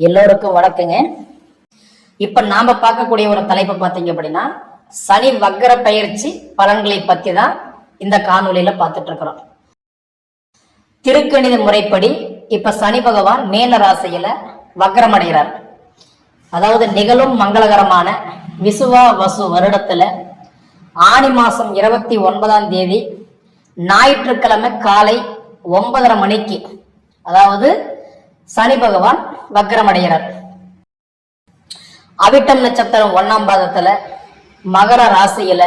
எல்லோருக்கும் வணக்கங்க. இப்ப நாம பார்க்கக்கூடிய ஒரு தலைப்பு பார்த்தீங்க அப்படின்னா சனி வக்கர பயிற்சி பலன்களை பத்தி தான் இந்த காணொளியில பார்த்துட்டு இருக்கிறோம். திருக்கணித முறைப்படி இப்ப சனி பகவான் மேன ராசியில வக்கரம் அடைகிறார். அதாவது நிகழும் மங்களகரமான விசுவா வசு வருடத்துல ஆனி மாசம் இருபத்தி ஒன்பதாம் தேதி ஞாயிற்றுக்கிழமை காலை ஒன்பதரை மணிக்கு அதாவது சனி பகவான் வக்ரமடைகிறார் அவிட்டம் நட்சத்திரம் ஒன்னாம் பாதத்துல மகர ராசியில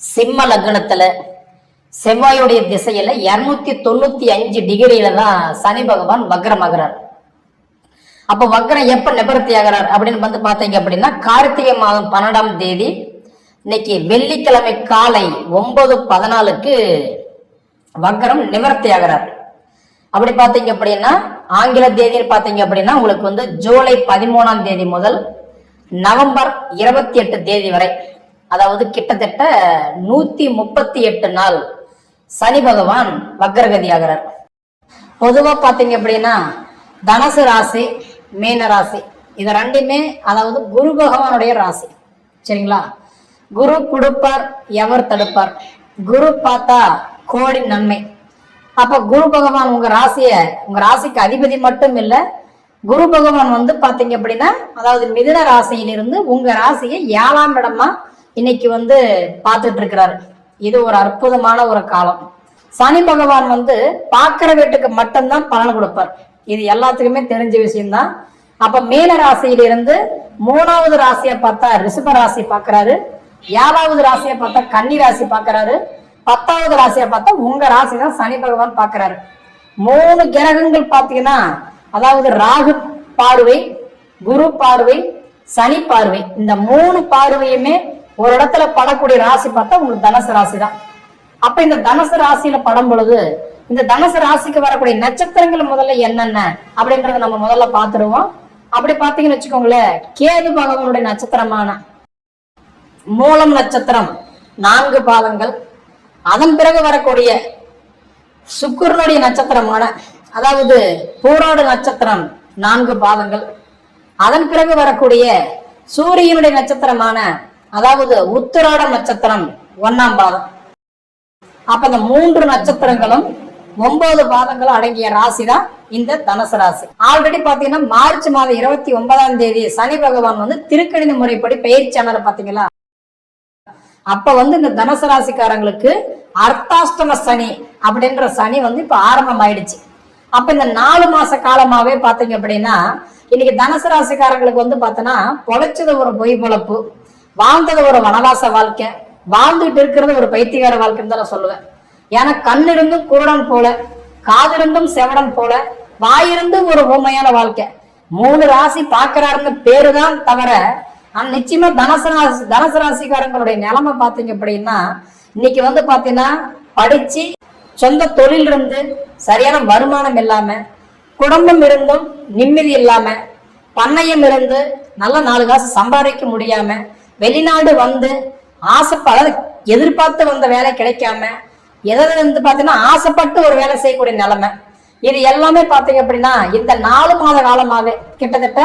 சிம்ம லக்னத்துல செவ்வாயுடைய திசையில இருநூத்தி தொண்ணூத்தி அஞ்சு டிகிரியில தான் சனி பகவான் வக்ரமாகிறார். அப்ப வக்ரம் எப்ப நிவர்த்தி ஆகிறார் அப்படின்னு வந்து பாத்தீங்க அப்படின்னா கார்த்திகை மாதம் பன்னெண்டாம் தேதி இன்னைக்கு வெள்ளிக்கிழமை காலை ஒன்பது பதினாலுக்கு வக்ரம் நிவர்த்தி ஆகிறார். அப்படி பாத்தீங்க அப்படின்னா ஆங்கில தேதி பாத்தீங்க அப்படின்னா உங்களுக்கு வந்து ஜூலை பதிமூணாம் தேதி முதல் நவம்பர் இருபத்தி எட்டு தேதி வரை அதாவது கிட்டத்தட்ட நூத்தி முப்பத்தி எட்டு நாள் சனி பகவான் வக்ரகதி ஆகிறார் பொதுவா பாத்தீங்க அப்படின்னா தனுசு ராசி மீன ராசி இது ரெண்டுமே அதாவது குரு பகவானுடைய ராசி. சரிங்களா? குரு கொடுப்பார் எவர் தடுப்பார். குரு பார்த்தா கோடி நன்மை. அப்ப குரு பகவான் உங்க ராசிய உங்க ராசிக்கு அதிபதி மட்டும் இல்ல குரு பகவான் வந்து பாத்தீங்க அப்படின்னா அதாவது மிதுன ராசியிலிருந்து உங்க ராசியை ஏழாம் இடமா இன்னைக்கு வந்து பார்த்துட்டு இருக்கிறாரு. இது ஒரு அற்புதமான ஒரு காலம். சனி பகவான் வந்து பார்க்கிற வீட்டுக்கு மட்டும்தான் பலன் கொடுப்பார். இது எல்லாத்துக்குமே தெரிஞ்ச விஷயம்தான். அப்ப மேல ராசியிலிருந்து மூணாவது ராசியை பார்த்தா ரிஷப ராசி பார்க்கறாரு. ஏழாவது ராசியை பார்த்தா கன்னி ராசி பார்க்கறாரு. பத்தாவது ராசியை பார்த்தா உங்க ராசி தான் சனி பகவான் பார்க்கறாரு. மூணு கிரகங்கள் பார்த்தீங்கன்னா அதாவது ராகு பார்வை குரு பார்வை சனி பார்வை. இந்த மூணு பார்வையுமே ஒரு இடத்துல படக்கூடிய ராசி பார்த்தா உங்களுக்கு தனுசு ராசி தான் அப்ப இந்த தனுசு ராசியில படம் பொழுது இந்த தனுசு ராசிக்கு வரக்கூடிய நட்சத்திரங்கள் முதல்ல என்னென்ன அப்படின்றத நம்ம முதல்ல பார்த்துருவோம். அப்படி பார்த்தீங்கன்னு வச்சுக்கோங்களேன் கேது பகவானுடைய நட்சத்திரமான மூலம் நட்சத்திரம் நான்கு பாதங்கள் அதன் பிறகு வரக்கூடிய சுக்கரனுடைய நட்சத்திரமான அதாவது பூராடு நட்சத்திரம் நான்கு பாதங்கள். அதன் பிறகு வரக்கூடிய சூரியனுடைய நட்சத்திரமான அதாவது உத்திராட நட்சத்திரம் ஒன்னாம் பாதம். அப்ப இந்த மூன்று நட்சத்திரங்களும் ஒன்பது பாதங்களும் அடங்கிய ராசி தான் இந்த தனுசு ராசி. ஆல்ரெடி பாத்தீங்கன்னா மார்ச் மாதம் இருபத்தி ஒன்பதாம் தேதி சனி பகவான் வந்து திருக்கணித முறைப்படி பெயர்ச்சானரை பாத்தீங்களா அப்ப வந்து இந்த தனுசு ராசிக்காரங்களுக்கு அர்த்தாஷ்டம சனி அப்படின்ற சனி வந்து இப்ப ஆரம்பம் ஆயிடுச்சு அப்ப இந்த நாலு மாச காலமாவே பாத்தீங்க அப்படின்னா இன்னைக்கு தனுசு ராசிக்காரங்களுக்கு வந்து பார்த்தோன்னா பொழைச்சது ஒரு பொய் பொழப்பு வாழ்ந்தது ஒரு வனவாச வாழ்க்கை வாழ்ந்துட்டு இருக்கிறது ஒரு பைத்தியகார வாழ்க்கைன்னு தான் நான் சொல்லுவேன். ஏன்னா கண்ணிருந்தும் குருடன் போல காதிருந்தும் செவடன் போல வாயிருந்தும் ஒரு ஊமையான வாழ்க்கை. மூணு ராசி பாக்குறாருன்னு பேரு தான் தவிர ஆனா நிச்சயமா தனசராசி ராசி தனுசு ராசிக்காரங்களுடைய நிலைமை பாத்தீங்க அப்படின்னா இன்னைக்கு வந்து பாத்தீங்கன்னா படிச்சு சொந்த தொழில் இருந்து சரியான வருமானம் இல்லாம குடும்பம் இருந்தும் நிம்மதி இல்லாம பண்ணையம் இருந்து நல்ல நாலு காசு சம்பாதிக்க முடியாம வெளிநாடு வந்து ஆசைப்பட எதிர்பார்த்து வந்த வேலை கிடைக்காம எதாவது வந்து பார்த்தீங்கன்னா ஆசைப்பட்டு ஒரு வேலை செய்யக்கூடிய நிலைமை. இது எல்லாமே பார்த்தீங்க அப்படின்னா இந்த நாலு மாத காலமாக கிட்டத்தட்ட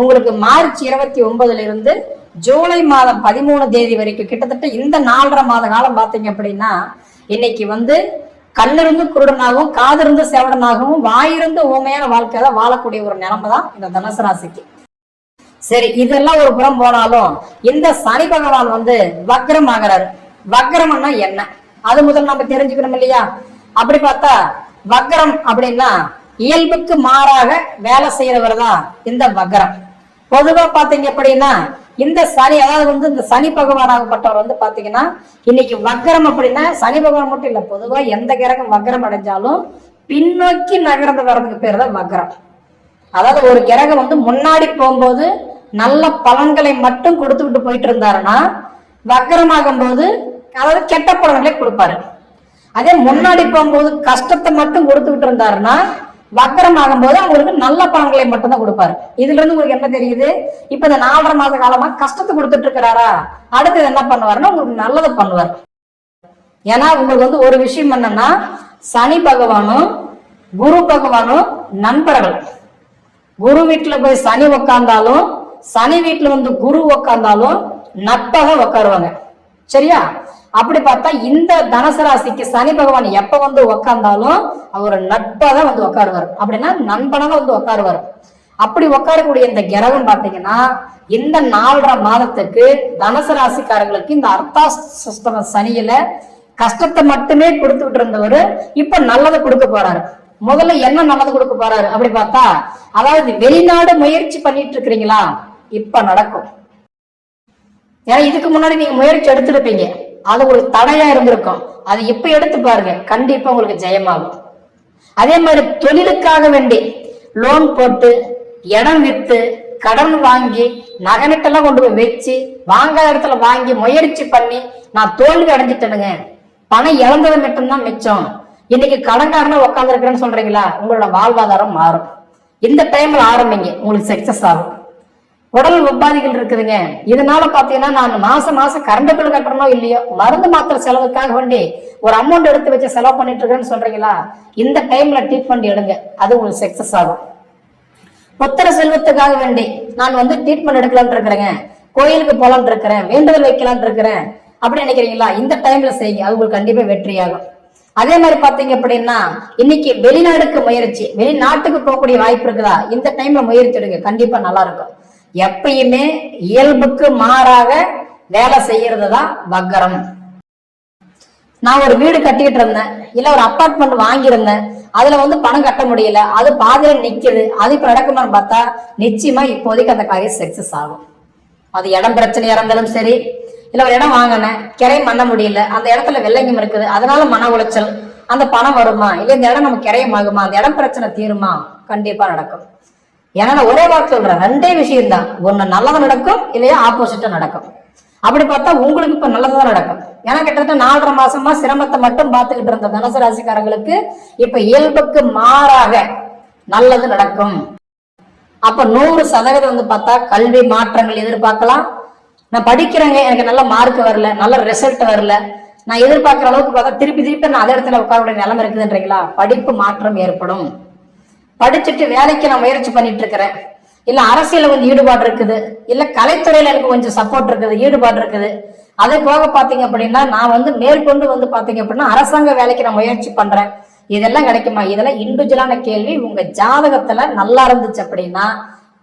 உங்களுக்கு மார்ச் இருபத்தி ஒன்பதுல இருந்து ஜூலை மாதம் பதிமூணு தேதி வரைக்கும் கிட்டத்தட்ட இந்த நாலரை மாத காலம் பார்த்தீங்க அப்படின்னா இன்னைக்கு வந்து கண்ணிருந்து குருடனாகவும் காதிருந்து சேவடனாகவும் வாயிருந்து ஊமையான வாழ்க்கையில வாழக்கூடிய ஒரு நிலைமை தான் இந்த தனுசு ராசிக்கு. சரி இதெல்லாம் ஒரு புறம் போனாலும் இந்த சனி பகவான் வந்து வக்ரம் ஆகிறாரு. வக்ரம்னா என்ன? அது முதல்ல நம்ம தெரிஞ்சுக்கணும் இல்லையா? அப்படி பார்த்தா வக்ரம் அப்படின்னா இயல்புக்கு மாறாக வேலை செய்யறவர் தான் இந்த வக்ரம். பொதுவா பாத்தீங்க அப்படின்னா இந்த சனி அதாவது வந்து இந்த சனி பகவானாகப்பட்டவர் வந்து பாத்தீங்கன்னா இன்னைக்கு வக்ரம் அப்படின்னா சனி பகவான் மட்டும் இல்ல பொதுவா எந்த கிரகம் வக்ரம் அடைஞ்சாலும் பின்னோக்கி நகர்ந்து வர்றதுக்கு பேர் தான் வக்ரம். அதாவது ஒரு கிரகம் வந்து முன்னாடி போகும்போது நல்ல பலன்களை மட்டும் கொடுத்துக்கிட்டு போயிட்டு இருந்தாருன்னா வக்கரமாகும் போது அதாவது கெட்ட பலன்களை கொடுப்பாரு. அதே முன்னாடி போகும்போது கஷ்டத்தை மட்டும் கொடுத்துக்கிட்டு இருந்தாருன்னா வக்கரம் ஆகும்போது அவங்களுக்கு நல்ல பலன்களை மட்டும்தான் கொடுப்பாரு. இதுல இருந்து உங்களுக்கு என்ன தெரியுது? இப்ப இந்த நாலரை மாத காலமா கஷ்டத்தை கொடுத்துட்டு இருக்கிறாரா? அடுத்தது என்ன பண்ணுவாருன்னா உங்களுக்கு நல்லதை பண்ணுவார். ஏன்னா உங்களுக்கு வந்து ஒரு விஷயம் என்னன்னா சனி பகவானும் குரு பகவானும் நண்பர்கள். குரு வீட்டுல போய் சனி உக்காந்தாலும் சனி வீட்டுல வந்து குரு உக்காந்தாலும் நட்பாக உட்காருவாங்க சரியா? அப்படி பார்த்தா இந்த தனுசு ராசிக்கு சனி பகவான் எப்ப வந்து உக்காந்தாலும் அவர் நட்பாக வந்து உட்காருவார் அப்படின்னா நண்பனாக வந்து உட்காருவார் அப்படி உட்காரக்கூடிய இந்த கிரகம் பாத்தீங்கன்னா இந்த நாலரை மாதத்துக்கு தனுசு இந்த இந்த அர்த்தாஷ்டம சனியில கஷ்டத்தை மட்டுமே கொடுத்துட்டு இருந்தவர் இப்ப நல்லதை கொடுக்க போறாரு. முதல்ல என்ன நல்லது கொடுக்க போறாரு? அப்படி பார்த்தா அதாவது வெளிநாடு முயற்சி பண்ணிட்டு இருக்கிறீங்களா? இப்ப நடக்கும். ஏன்னா இதுக்கு முன்னாடி நீங்க முயற்சி எடுத்திருப்பீங்க. அது உங்களுக்கு தடையா இருந்திருக்கும். அது இப்ப எடுத்து பாருங்க கண்டிப்பா உங்களுக்கு ஜெயமாகும். அதே மாதிரி தொழிலுக்காக வேண்டி லோன் போட்டு இடம் வித்து கடன் வாங்கி நகனட்டெல்லாம் கொண்டு போய் வச்சு வாங்காத இடத்துல வாங்கி முயற்சி பண்ணி நான் தோல்வி அடைஞ்சிட்டேனுங்க. பணம் இழந்தது மட்டும்தான் மிச்சம். இன்னைக்கு கடன்காரனா உட்காந்துருக்கிறேன்னு சொல்றீங்களா? உங்களோட வாழ்வாதாரம் மாறும். இந்த டைம்ல ஆரம்பிங்க. உங்களுக்கு சக்சஸ் ஆகும். உடல் உபாதிகள் இருக்குதுங்க. இதனால பாத்தீங்கன்னா நான் மாசம் மாசம் கரண்ட் பில் கட்டணும் இல்லையோ மருந்து மாத்திர செலவுக்காக வேண்டி ஒரு அமௌண்ட் எடுத்து வச்சு செலவு பண்ணிட்டு இருக்கேன்னு சொல்றீங்களா? இந்த டைம்ல ட்ரீட்மெண்ட் எடுங்க. அது உங்களுக்கு சக்சஸ் ஆகும். புத்திர செல்வத்துக்காக வேண்டி நான் வந்து ட்ரீட்மெண்ட் எடுக்கலாம்னு இருக்கிறேங்க. கோயிலுக்கு போலான் இருக்கிறேன். வேண்டுதல் வைக்கலான் இருக்கிறேன். அப்படி நினைக்கிறீங்களா? இந்த டைம்ல செய்யுங்க. அது உங்களுக்கு கண்டிப்பா வெற்றியாகும். அதே மாதிரி பாத்தீங்க அப்படின்னா இன்னைக்கு வெளிநாடுக்கு முயற்சி வெளிநாட்டுக்கு போகக்கூடிய வாய்ப்பு இருக்குதா? இந்த டைம்ல முயற்சி எடுங்க. கண்டிப்பா நல்லா இருக்கும். எப்பயுமே இயல்புக்கு மாறாக வேலை செய்யறது தான் வக்கரம். நான் ஒரு வீடு கட்டிட்டு இருந்தேன். இல்ல ஒரு அப்பார்ட்மெண்ட் வாங்கியிருந்தேன். அதுல வந்து பணம் கட்ட முடியல. அது பாதியில நிக்குது. அது இப்ப நடக்குமான்னு பார்த்தா நிச்சயமா இப்போதைக்கு அந்த காரியம் சக்சஸ் ஆகும். அது இடம் பிரச்சனையா இருந்தாலும் சரி இல்ல ஒரு இடம் வாங்கினேன். கிரையம் பண்ண முடியல. அந்த இடத்துல வெள்ளங்கம் இருக்குது. அதனால மன உளைச்சல். அந்த பணம் வருமா? இல்ல இந்த இடம் நம்ம கிரையம் ஆகுமா அந்த இடம் பிரச்சனை தீருமா? கண்டிப்பா நடக்கும். ஏன்னா நான் ஒரே வார்த்தை சொல்றேன். ரெண்டே விஷயம் தான் ஒன்னு நல்லது நடக்கும் இல்லையா ஆப்போசிட்டா நடக்கும். அப்படி பார்த்தா உங்களுக்கு இப்ப நல்லதுதான் நடக்கும். ஏன்னா கிட்டத்தட்ட நாலரை மாசமா சிரமத்தை மட்டும் பார்த்துக்கிட்டு இருந்த தனுசு ராசிக்காரங்களுக்கு இப்ப இயல்புக்கு மாறாக நல்லது நடக்கும். அப்ப நூறு சதவீதம் வந்து பார்த்தா கல்வி மாற்றங்கள் எதிர்பார்க்கலாம். நான் படிக்கிறேங்க எனக்கு நல்ல மார்க் வரல நல்ல ரிசல்ட் வரல. நான் எதிர்பார்க்குற அளவுக்கு பார்த்தா திருப்பி திருப்பி நான் அதே இடத்துல உட்கார நிலைமை இருக்குதுன்றீங்களா? படிப்பு மாற்றம் ஏற்படும். படிச்சுட்டு வேலைக்கு நான் முயற்சி பண்ணிட்டு இருக்கிறேன் இல்ல அரசியல கொஞ்சம் ஈடுபாடு இருக்குது. இல்ல கலைத்துறையில எனக்கு கொஞ்சம் சப்போர்ட் இருக்குது ஈடுபாடு இருக்குது. அதே போக பாத்தீங்க அப்படின்னா நான் வந்து மேற்கொண்டு வந்து பாத்தீங்க அப்படின்னா அரசாங்க வேலைக்கு நான் முயற்சி பண்றேன். இதெல்லாம் கிடைக்குமா? இதெல்லாம் இண்டிவிஜுவலான கேள்வி. உங்க ஜாதகத்துல நல்லா இருந்துச்சு அப்படின்னா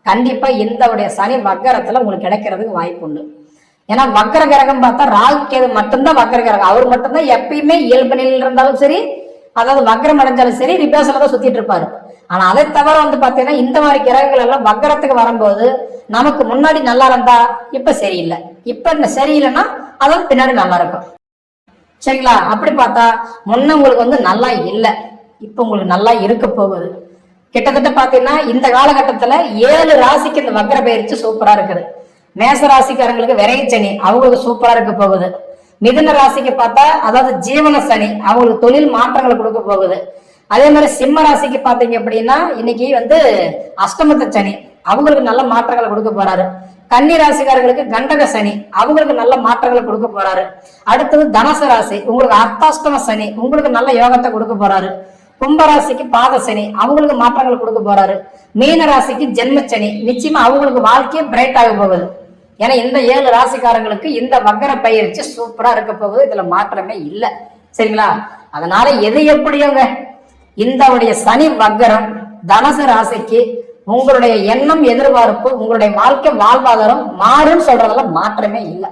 கண்டிப்பா இந்த உடைய சனி வக்கரத்துல உங்களுக்கு கிடைக்கிறதுக்கு வாய்ப்பு உண்டு. ஏன்னா வக்கர கிரகம் பார்த்தா ராகு கேது மட்டும்தான் வக்கர கிரகம் அவர் மட்டும்தான் எப்பயுமே இயல்பு நிலையில் இருந்தாலும் சரி அதாவது வக்கரம் அடைஞ்சாலும் சரி ரிப்பேர்ஸ்ல தான் சுத்திட்டு இருப்பாரு. ஆனா அதை தவிர வந்து பாத்தீங்கன்னா இந்த மாதிரி கிரகங்கள் எல்லாம் வக்கரத்துக்கு வரும்போது நமக்கு முன்னாடி நல்லா இருந்தா இப்ப சரியில்லை. இப்ப இந்த சரியில்லைன்னா அதாவது பின்னாடி நல்லா இருக்கும். சரிங்களா? அப்படி பார்த்தா முன்ன உங்களுக்கு வந்து நல்லா இல்லை. இப்ப உங்களுக்கு நல்லா இருக்க போகுது. கிட்டத்தட்ட பாத்தீங்கன்னா இந்த காலகட்டத்துல ஏழு ராசிக்கு இந்த வக்கர பயிற்சி சூப்பரா இருக்குது. மேச ராசிக்காரங்களுக்கு விரைய சனி அவங்களுக்கு சூப்பரா இருக்க போகுது. மிதுன ராசிக்கு பார்த்தா அதாவது ஜீவன சனி அவங்களுக்கு தொழில் மாற்றங்களை கொடுக்க போகுது. அதே மாதிரி சிம்ம ராசிக்கு பாத்தீங்க அப்படின்னா இன்னைக்கு வந்து அஷ்டமத்த சனி. அவங்களுக்கு நல்ல மாற்றங்களை கொடுக்க போறாரு. கன்னி ராசிக்காரர்களுக்கு கண்டக சனி. அவங்களுக்கு நல்ல மாற்றங்களை கொடுக்க போறாரு. அடுத்தது தனுசு ராசி. உங்களுக்கு அர்த்தாஷ்டம சனி. உங்களுக்கு நல்ல யோகத்தை கொடுக்க போறாரு. கும்பராசிக்கு பாத சனி. அவங்களுக்கு மாற்றங்கள் கொடுக்க போறாரு. மீன ராசிக்கு ஜென்ம சனி. நிச்சயமா அவங்களுக்கு வாழ்க்கையே பிரைட் ஆக போகுது. ஏன்னா இந்த ஏழு ராசிக்காரங்களுக்கு இந்த வக்கர பயிற்சி சூப்பரா இருக்க போகுது. இதுல மாற்றமே இல்லை. சரிங்களா? அதனால எது எப்படியோங்க? இந்த உடைய சனி வக்கரம் தனுசு ராசிக்கு உங்களுடைய எண்ணம் எதிர்பார்ப்பு உங்களுடைய வாழ்க்கை வாழ்வாதாரம் மாறும் சொல்றதுல மாற்றமே இல்லை.